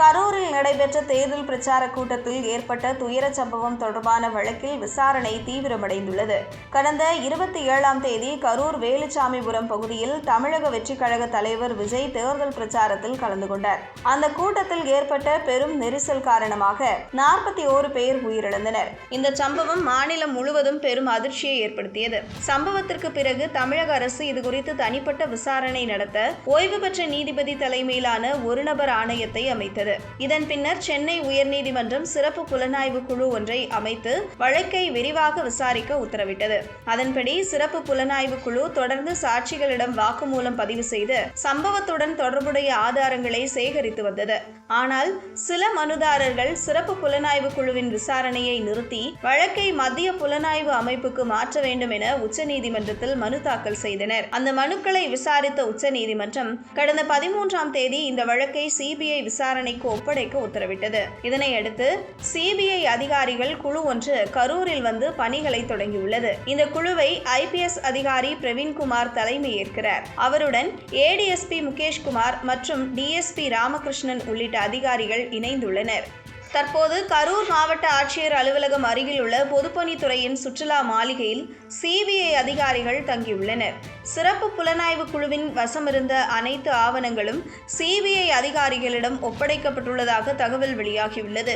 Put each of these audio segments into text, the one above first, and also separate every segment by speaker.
Speaker 1: கரூரில் நடைபெற்ற தேர்தல் பிரச்சார கூட்டத்தில் ஏற்பட்ட துயரச் சம்பவம் தொடர்பான வழக்கில் விசாரணை தீவிரமடைந்துள்ளது. கடந்த இருபத்தி ஏழாம் தேதி கரூர் வேலுச்சாமிபுரம் பகுதியில் தமிழக வெற்றிக் கழக தலைவர் விஜய் தேர்தல் பிரச்சாரத்தில் கலந்து கொண்டார். அந்த கூட்டத்தில் ஏற்பட்ட பெரும் நெரிசல் காரணமாக நாற்பத்தி ஓரு பேர் உயிரிழந்தனர். இந்த சம்பவம் மாநிலம் முழுவதும் பெரும் அதிர்ச்சியை ஏற்படுத்தியது. சம்பவத்திற்கு பிறகு தமிழக அரசு இதுகுறித்து தனிப்பட்ட விசாரணை நடத்த ஓய்வு பெற்ற நீதிபதி தலைமையிலான ஒருநபர் ஆணையத்தை அமைத்தது. வந்தது இதன் பின்னர் சென்னை உயர்நீதிமன்றம் சிறப்பு புலனாய்வு குழு ஒன்றை அமைத்து வழக்கை விரிவாக விசாரிக்க உத்தரவிட்டது. அதன்படி சிறப்பு புலனாய்வு குழு தொடர்ந்து சாட்சிகளிடம் வாக்குமூலம் பதிவு செய்து சம்பவத்துடன் தொடர்புடைய ஆதாரங்களை சேகரித்து வந்தது. ஆனால் சில மனுதாரர்கள் சிறப்பு புலனாய்வு குழுவின் விசாரணையை நிறுத்தி வழக்கை மத்திய புலனாய்வு அமைப்புக்கு மாற்ற வேண்டும் என உச்சநீதிமன்றத்தில் மனு தாக்கல் செய்தனர். அந்த மனுக்களை விசாரித்த உச்சநீதிமன்றம் கடந்த பதிமூன்றாம் தேதி இந்த வழக்கை சிபிஐ விசாரணை விசாரணைக்கு ஒப்படைக்க உத்தரவிட்டது. இதனையடுத்து சிபிஐ அதிகாரிகள் குழு ஒன்று கரூரில் வந்து பணிகளை தொடங்கியுள்ளது. இந்த குழுவை ஐபிஎஸ் அதிகாரி பிரவீன்குமார் தலைமை ஏற்கிறார் அவருடன் ஏடிஎஸ்பி முகேஷ்குமார் மற்றும் டிஎஸ்பி ராமகிருஷ்ணன் உள்ளிட்ட அதிகாரிகள் இணைந்துள்ளனர். தற்போது கரூர் மாவட்ட ஆட்சியர் அலுவலகம் அருகில் உள்ள பொதுப்பணித்துறையின் சுற்றுலா மாளிகையில் சிபிஐ அதிகாரிகள் தங்கியுள்ளனர். சிறப்பு புலனாய்வு குழுவின் வசமிருந்த அனைத்து ஆவணங்களும் சிபிஐ அதிகாரிகளிடம் ஒப்படைக்கப்பட்டுள்ளதாக தகவல் வெளியாகியுள்ளது.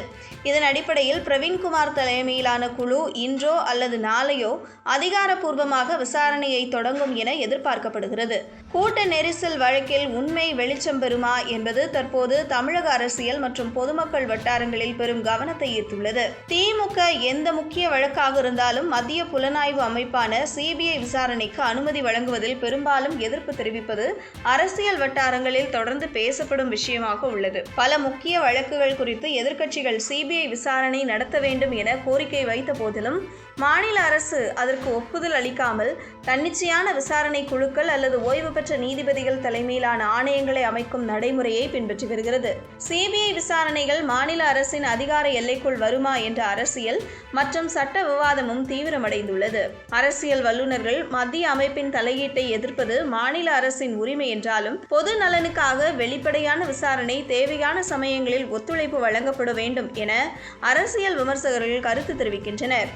Speaker 1: இதன் அடிப்படையில் பிரவீன்குமார் தலைமையிலான குழு இன்றோ அல்லது நாளையோ அதிகாரப்பூர்வமாக விசாரணையை தொடங்கும் என எதிர்பார்க்கப்படுகிறது. கூட்ட நெரிசல் வழக்கில் உண்மை வெளிச்சம் பெறுமா என்பது தற்போது தமிழக அரசியல் மற்றும் பொதுமக்கள் வட்டாரங்களில் பெரும் கவனத்தை ஈர்த்துள்ளது. திமுக எந்த முக்கிய வழக்காக இருந்தாலும் மத்திய புலனாய்வு அமைப்பான சிபிஐ விசாரணைக்கு அனுமதி வழங்குவதில் பெரும்பாலும் எதிர்ப்பு தெரிவிப்பது அரசியல் வட்டாரங்களில் தொடர்ந்து பேசப்படும் விஷயமாக உள்ளது. பல முக்கிய வழக்குகள் குறித்து எதிர்க்கட்சிகள் சிபிஐ விசாரணை நடத்த வேண்டும் என கோரிக்கை வைத்த போதிலும் மாநில அரசு அதற்கு ஒப்புதல் அளிக்காமல் தன்னிச்சையான விசாரணை குழுக்கள் அல்லது ஓய்வு பெற்ற நீதிபதிகள் தலைமையிலான ஆணையங்களை அமைக்கும் நடைமுறையை பின்பற்றி வருகிறது. சிபிஐ விசாரணைகள் மாநில அரசின் அதிகார எல்லைக்குள் வருமா என்ற அரசியல் மற்றும் சட்ட விவாதமும் தீவிரமடைந்துள்ளது. அரசியல் வல்லுநர்கள் மத்திய அமைப்பின் தலையீட்டை எதிர்ப்பது மாநில அரசின் உரிமை என்றாலும் பொது நலனுக்காக வெளிப்படையான விசாரணை தேவையான சமயங்களில் ஒத்துழைப்பு வழங்கப்பட வேண்டும் என அரசியல் விமர்சகர்கள் கருத்து தெரிவிக்கின்றனர்.